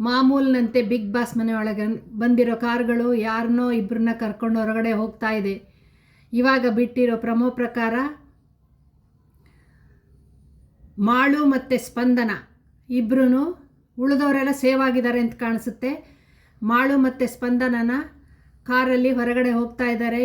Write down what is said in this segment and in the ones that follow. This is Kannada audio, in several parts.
ಮಾಮೂಲಿನಂತೆ ಬಿಗ್ ಬಾಸ್ ಮನೆಯೊಳಗೆ ಬಂದಿರೋ ಕಾರ್ಗಳು ಯಾರನ್ನೋ ಇಬ್ಬರನ್ನ ಕರ್ಕೊಂಡು ಹೊರಗಡೆ ಹೋಗ್ತಾ ಇದೆ. ಇವಾಗ ಬಿಟ್ಟಿರೋ ಪ್ರಮೋ ಪ್ರಕಾರ ಮಾಳು ಮತ್ತು ಸ್ಪಂದನ ಇಬ್ಬರೂ ಉಳಿದವರೆಲ್ಲ ಸೇವ್ ಆಗಿದ್ದಾರೆ ಅಂತ ಕಾಣಿಸುತ್ತೆ. ಮಾಳು ಮತ್ತು ಸ್ಪಂದನನ ಕಾರಲ್ಲಿ ಹೊರಗಡೆ ಹೋಗ್ತಾ ಇದ್ದಾರೆ.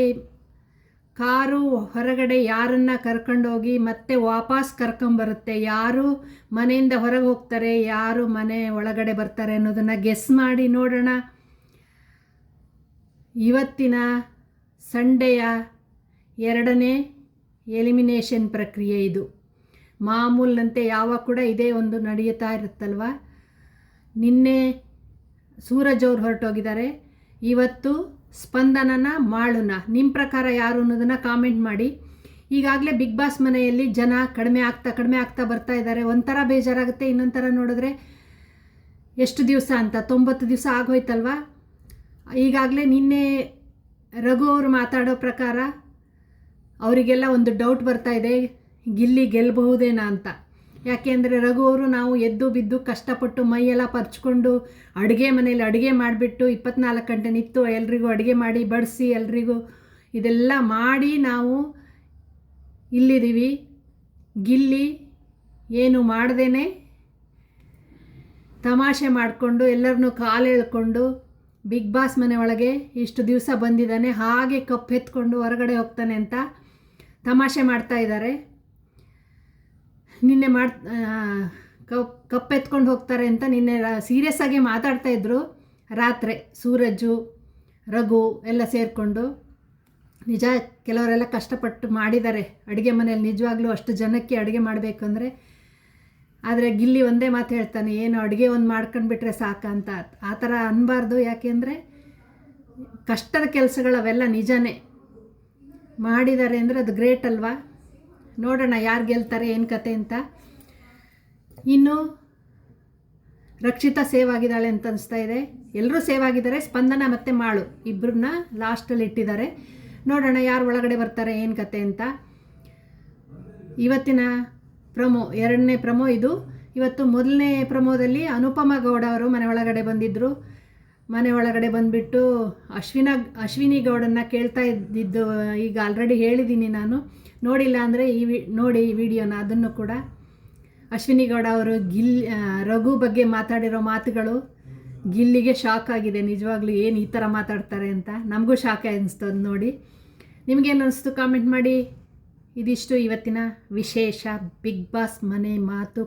ಕಾರು ಹೊರಗಡೆ ಯಾರನ್ನ ಕರ್ಕೊಂಡೋಗಿ ಮತ್ತೆ ವಾಪಸ್ ಕರ್ಕೊಂಬರುತ್ತೆ? ಯಾರು ಮನೆಯಿಂದ ಹೊರಗೆ ಹೋಗ್ತಾರೆ? ಯಾರು ಮನೆ ಒಳಗಡೆ ಬರ್ತಾರೆ ಅನ್ನೋದನ್ನು ಗೆಸ್ ಮಾಡಿ ನೋಡೋಣ. ಇವತ್ತಿನ ಸಂಡೆಯ ಎರಡನೇ ಎಲಿಮಿನೇಷನ್ ಪ್ರಕ್ರಿಯೆ ಇದು. ಮಾಮೂಲಿನಂತೆ ಯಾವಾಗ ಕೂಡ ಇದೇ ಒಂದು ನಡೆಯುತ್ತಾ ಇರುತ್ತಲ್ವ? ನಿನ್ನೆ ಸೂರಜ್ ಅವ್ರು ಹೊರಟೋಗಿದ್ದಾರೆ. ಇವತ್ತು ಸ್ಪಂದನನ ಮಾಳುನ. ನಿಮ್ಮ ಪ್ರಕಾರ ಯಾರು ಅನ್ನೋದನ್ನು ಕಾಮೆಂಟ್ ಮಾಡಿ. ಈಗಾಗಲೇ ಬಿಗ್ ಬಾಸ್ ಮನೆಯಲ್ಲಿ ಜನ ಕಡಿಮೆ ಆಗ್ತಾ ಕಡಿಮೆ ಆಗ್ತಾ ಬರ್ತಾ ಇದ್ದಾರೆ. ಒಂಥರ ಬೇಜಾರಾಗುತ್ತೆ. ಇನ್ನೊಂಥರ ಥರ ನೋಡಿದ್ರೆ ಎಷ್ಟು ದಿವಸ ಅಂತ? ತೊಂಬತ್ತು ದಿವಸ ಆಗೋಯ್ತಲ್ವಾ? ಈಗಾಗಲೇ ನಿನ್ನೆ ರಘು ಅವರು ಮಾತಾಡೋ ಪ್ರಕಾರ ಅವರಿಗೆಲ್ಲ ಒಂದು ಡೌಟ್ ಬರ್ತಾ ಇದೆ. ಗಿಲ್ಲಿ ಗೆಲ್ಲಬಹುದೇನಾ ಅಂತ. ಯಾಕೆಂದರೆ ರಘು ಅವರು ನಾವು ಎದ್ದು ಬಿದ್ದು ಕಷ್ಟಪಟ್ಟು ಮೈಯೆಲ್ಲ ಪರ್ಚ್ಕೊಂಡು ಅಡುಗೆ ಮನೇಲಿ ಅಡುಗೆ ಮಾಡಿಬಿಟ್ಟು ಇಪ್ಪತ್ನಾಲ್ಕು ಗಂಟೆ ನಿಂತು ಎಲ್ರಿಗೂ ಅಡುಗೆ ಮಾಡಿ, ಬಡಿಸಿ, ಎಲ್ರಿಗೂ ಇದೆಲ್ಲ ಮಾಡಿ ನಾವು ಇಲ್ಲಿದ್ದೀವಿ. ಗಿಲ್ಲಿ ಏನು ಮಾಡ್ದೇ ತಮಾಷೆ ಮಾಡಿಕೊಂಡು ಎಲ್ಲರನ್ನೂ ಕಾಲು ಎಳ್ಕೊಂಡು ಬಿಗ್ ಬಾಸ್ ಮನೆ ಒಳಗೆ ಇಷ್ಟು ದಿವಸ ಬಂದಿದ್ದಾನೆ, ಹಾಗೆ ಕಪ್ ಎತ್ಕೊಂಡು ಹೊರಗಡೆ ಹೋಗ್ತಾನೆ ಅಂತ ತಮಾಷೆ ಮಾಡ್ತಾ ಇದ್ದಾರೆ. ನಿನ್ನೆ ಮಾಡ್ ಕಪ್ ಕಪ್ ಎತ್ಕೊಂಡು ಹೋಗ್ತಾರೆ ಅಂತ ನಿನ್ನೆ ಸೀರಿಯಸ್ ಆಗಿ ಮಾತಾಡ್ತಾ ಇದ್ರು. ರಾತ್ರಿ ಸೂರಜು, ರಘು ಎಲ್ಲ ಸೇರಿಕೊಂಡು. ನಿಜ, ಕೆಲವರೆಲ್ಲ ಕಷ್ಟಪಟ್ಟು ಮಾಡಿದ್ದಾರೆ. ಅಡುಗೆ ಮನೆಯಲ್ಲಿ ನಿಜವಾಗ್ಲೂ ಅಷ್ಟು ಜನಕ್ಕೆ ಅಡುಗೆ ಮಾಡಬೇಕು ಅಂದರೆ. ಆದರೆ ಗಿಲ್ಲಿ ಒಂದೇ ಮಾತು ಹೇಳ್ತಾನೆ, ಏನು ಅಡುಗೆ ಒಂದು ಮಾಡ್ಕೊಂಡ್ಬಿಟ್ರೆ ಸಾಕಂತ ಆ ಥರ ಅನ್ನಬಾರ್ದು ಯಾಕೆಂದರೆ ಕಷ್ಟದ ಕೆಲಸಗಳು ಅವೆಲ್ಲ ನಿಜನೇ. ಮಾಡಿದ್ದಾರೆ ಅಂದರೆ ಅದು ಗ್ರೇಟ್ ಅಲ್ವಾ? ನೋಡೋಣ ಯಾರು ಗೆಲ್ತಾರೆ, ಏನು ಕತೆ ಅಂತ. ಇನ್ನು ರಕ್ಷಿತಾ ಸೇವ್ ಆಗಿದ್ದಾಳೆ ಅಂತ ಅನಿಸ್ತಾ ಇದೆ. ಎಲ್ಲರೂ ಸೇವ್ ಆಗಿದ್ದಾರೆ, ಸ್ಪಂದನ ಮತ್ತು ಮಾಳು ಇಬ್ಬರನ್ನ ಲಾಸ್ಟಲ್ಲಿ ಇಟ್ಟಿದ್ದಾರೆ. ನೋಡೋಣ ಯಾರು ಒಳಗಡೆ ಬರ್ತಾರೆ, ಏನು ಕತೆ ಅಂತ. ಇವತ್ತಿನ ಪ್ರಮೋ, ಎರಡನೇ ಪ್ರಮೋ ಇದು. ಇವತ್ತು ಮೊದಲನೇ ಪ್ರಮೋದಲ್ಲಿ ಅನುಪಮ ಗೌಡ ಅವರು ಮನೆ ಒಳಗಡೆ ಬಂದಿದ್ದರು ಮನೆ ಒಳಗಡೆ ಬಂದುಬಿಟ್ಟು ಅಶ್ವಿನ, ಅಶ್ವಿನಿ ಗೌಡನ್ನ ಕೇಳ್ತಾ ಇದ್ದಿದ್ದು, ಈಗ ಆಲ್ರೆಡಿ ಹೇಳಿದ್ದೀನಿ ನಾನು. ನೋಡಿಲ್ಲ ಅಂದರೆ ಈ ವಿ, ನೋಡಿ ಈ ವಿಡಿಯೋನ, ಅದನ್ನು ಕೂಡ. ಅಶ್ವಿನಿ ಗೌಡ ಅವರು ಗಿಲ್ ರಘು ಬಗ್ಗೆ ಮಾತಾಡಿರೋ ಮಾತುಗಳು ಗಿಲ್ಲಿಗೆ ಶಾಕ್ ಆಗಿದೆ. ನಿಜವಾಗ್ಲೂ ಏನು ಈ ಥರ ಮಾತಾಡ್ತಾರೆ ಅಂತ. ನಮಗೂ ಶಾಕ್ ಅನ್ನಿಸ್ತು ಅದು ನೋಡಿ. ನಿಮಗೇನು ಅನ್ನಿಸ್ತು ಕಾಮೆಂಟ್ ಮಾಡಿ. ಇದಿಷ್ಟು ಇವತ್ತಿನ ವಿಶೇಷ ಬಿಗ್ ಬಾಸ್ ಮನೆ ಮಾತು.